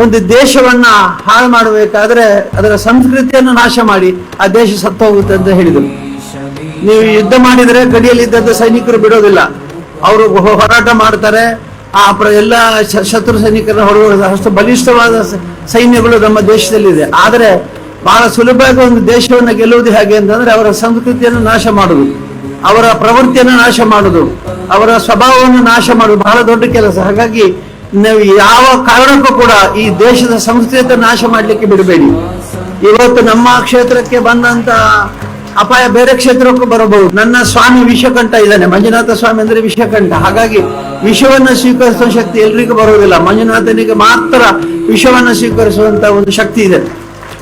ಒಂದು ದೇಶವನ್ನ ಹಾಳು ಮಾಡಬೇಕಾದ್ರೆ ಅದರ ಸಂಸ್ಕೃತಿಯನ್ನು ನಾಶ ಮಾಡಿ ಆ ದೇಶ ಸತ್ತು ಹೋಗುತ್ತೆ ಅಂತ ಹೇಳಿದರು. ನೀವು ಯುದ್ಧ ಮಾಡಿದರೆ ಗಡಿಯಲ್ಲಿ ಇದ್ದದ್ದು ಸೈನಿಕರು ಬಿಡೋದಿಲ್ಲ. ಅವರು ಹೋರಾಟ ಮಾಡ್ತಾರೆ. ಆ ಪ್ರ- ಎಲ್ಲ ಶತ್ರು ಸೈನಿಕರನ್ನ ಹೊರಗೆ ಅಷ್ಟು ಬಲಿಷ್ಠವಾದ ಸೈನ್ಯಗಳು ನಮ್ಮ ದೇಶದಲ್ಲಿದೆ. ಆದರೆ ಬಹಳ ಸುಲಭವಾಗಿ ಒಂದು ದೇಶವನ್ನು ಗೆಲ್ಲುವುದು ಹೇಗೆ ಅಂತಂದ್ರೆ ಅವರ ಸಂಸ್ಕೃತಿಯನ್ನು ನಾಶ ಮಾಡುವುದು. ಅವರ ಪ್ರವೃತ್ತಿಯನ್ನು ನಾಶ ಮಾಡುವುದು. ಅವರ ಸ್ವಭಾವವನ್ನು ನಾಶ ಮಾಡುದು ಬಹಳ ದೊಡ್ಡ ಕೆಲಸ. ಹಾಗಾಗಿ ನೀವು ಯಾವ ಕಾರಣಕ್ಕೂ ಕೂಡ ಈ ದೇಶದ ಸಂಸ್ಕೃತಿ ನಾಶ ಮಾಡಲಿಕ್ಕೆ ಬಿಡಬೇಡಿ. ಇವತ್ತು ನಮ್ಮ ಕ್ಷೇತ್ರಕ್ಕೆ ಬಂದಂತ ಅಪಾಯ ಬೇರೆ ಕ್ಷೇತ್ರಕ್ಕೂ ಬರಬಹುದು. ನನ್ನ ಸ್ವಾಮಿ ವಿಷಕಂಠ ಇದ್ದಾನೆ. ಮಂಜುನಾಥ ಸ್ವಾಮಿ ಅಂದ್ರೆ ವಿಷಕಂಠ ಹಾಗಾಗಿ ವಿಷವನ್ನ ಸ್ವೀಕರಿಸುವ ಶಕ್ತಿ ಎಲ್ರಿಗೂ ಬರುವುದಿಲ್ಲ. ಮಂಜುನಾಥನಿಗೆ ಮಾತ್ರ ವಿಷವನ್ನು ಸ್ವೀಕರಿಸುವಂತ ಒಂದು ಶಕ್ತಿ ಇದೆ.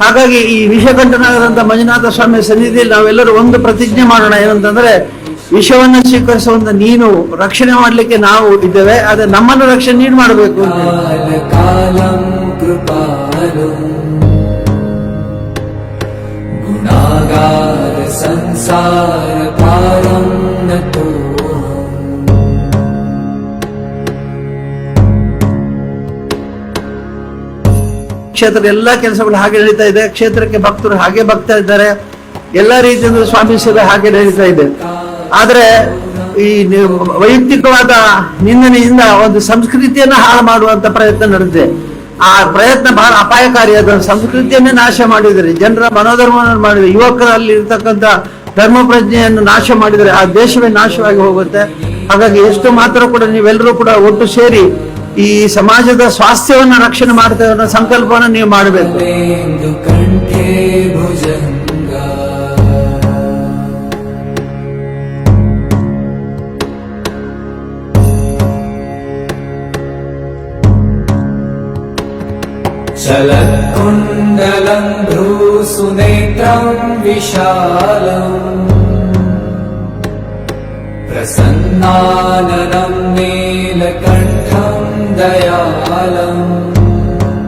ಹಾಗಾಗಿ ಈ ವಿಷಕಂಠನಾದಂತ ಮಂಜುನಾಥ ಸ್ವಾಮಿ ಸನ್ನಿಧಿಯಲ್ಲಿ ನಾವೆಲ್ಲರೂ ಒಂದು ಪ್ರತಿಜ್ಞೆ ಮಾಡೋಣ. ಏನಂತಂದ್ರೆ ವಿಷವನ್ನು ಸ್ವೀಕರಿಸುವಂತ ನೀನು ರಕ್ಷಣೆ ಮಾಡಲಿಕ್ಕೆ ನಾವು ಇದ್ದೇವೆ ಅದೇ ನಮ್ಮನ್ನು ರಕ್ಷಣೆ ನೀನು ಮಾಡಬೇಕು ಸಂಸಾರ ಎಲ್ಲಾ ಕ್ಷೇತ್ರ ಎಲ್ಲ ಕೆಲಸಗಳು ಹಾಗೆ ನಡೀತಾ ಇದೆ ಕ್ಷೇತ್ರಕ್ಕೆ ಭಕ್ತರು ಹಾಗೆ ಭಕ್ತಾ ಇದ್ದಾರೆ ಎಲ್ಲ ರೀತಿಯಿಂದ ಸ್ವಾಮೀಜಿ ಹಾಗೆ ನಡೀತಾ ಇದೆ. ಆದ್ರೆ ಈ ವೈಯಕ್ತಿಕವಾದ ನಿಂದನೆಯಿಂದ ಒಂದು ಸಂಸ್ಕೃತಿಯನ್ನ ಹಾಳು ಮಾಡುವಂತ ಪ್ರಯತ್ನ ನಡೆದಿದೆ. ಆ ಪ್ರಯತ್ನ ಬಹಳ ಅಪಾಯಕಾರಿಯಾದ ಸಂಸ್ಕೃತಿಯನ್ನೇ ನಾಶ ಮಾಡಿದರೆ, ಜನರ ಮನೋಧರ್ಮವನ್ನು ಮಾಡಿದರೆ, ಯುವಕರಲ್ಲಿ ಇರ್ತಕ್ಕಂಥ ಧರ್ಮ ಪ್ರಜ್ಞೆಯನ್ನು ನಾಶ ಮಾಡಿದರೆ ಆ ದೇಶವೇ ನಾಶವಾಗಿ ಹೋಗುತ್ತೆ. ಹಾಗಾಗಿ ಎಷ್ಟು ಮಾತ್ರ ಕೂಡ ನೀವೆಲ್ಲರೂ ಕೂಡ ಒಟ್ಟು ಸೇರಿ ಈ ಸಮಾಜದ ಸ್ವಾಸ್ಥ್ಯವನ್ನು ರಕ್ಷಣೆ ಮಾಡ್ತೇವೆ ಅನ್ನೋ ಸಂಕಲ್ಪವನ್ನು ನೀವು ಮಾಡಬೇಕು. चलन् भ्रूसुनेत्रम् विशालम् प्रसन्नाननम् नीलकण्ठम् दयालम्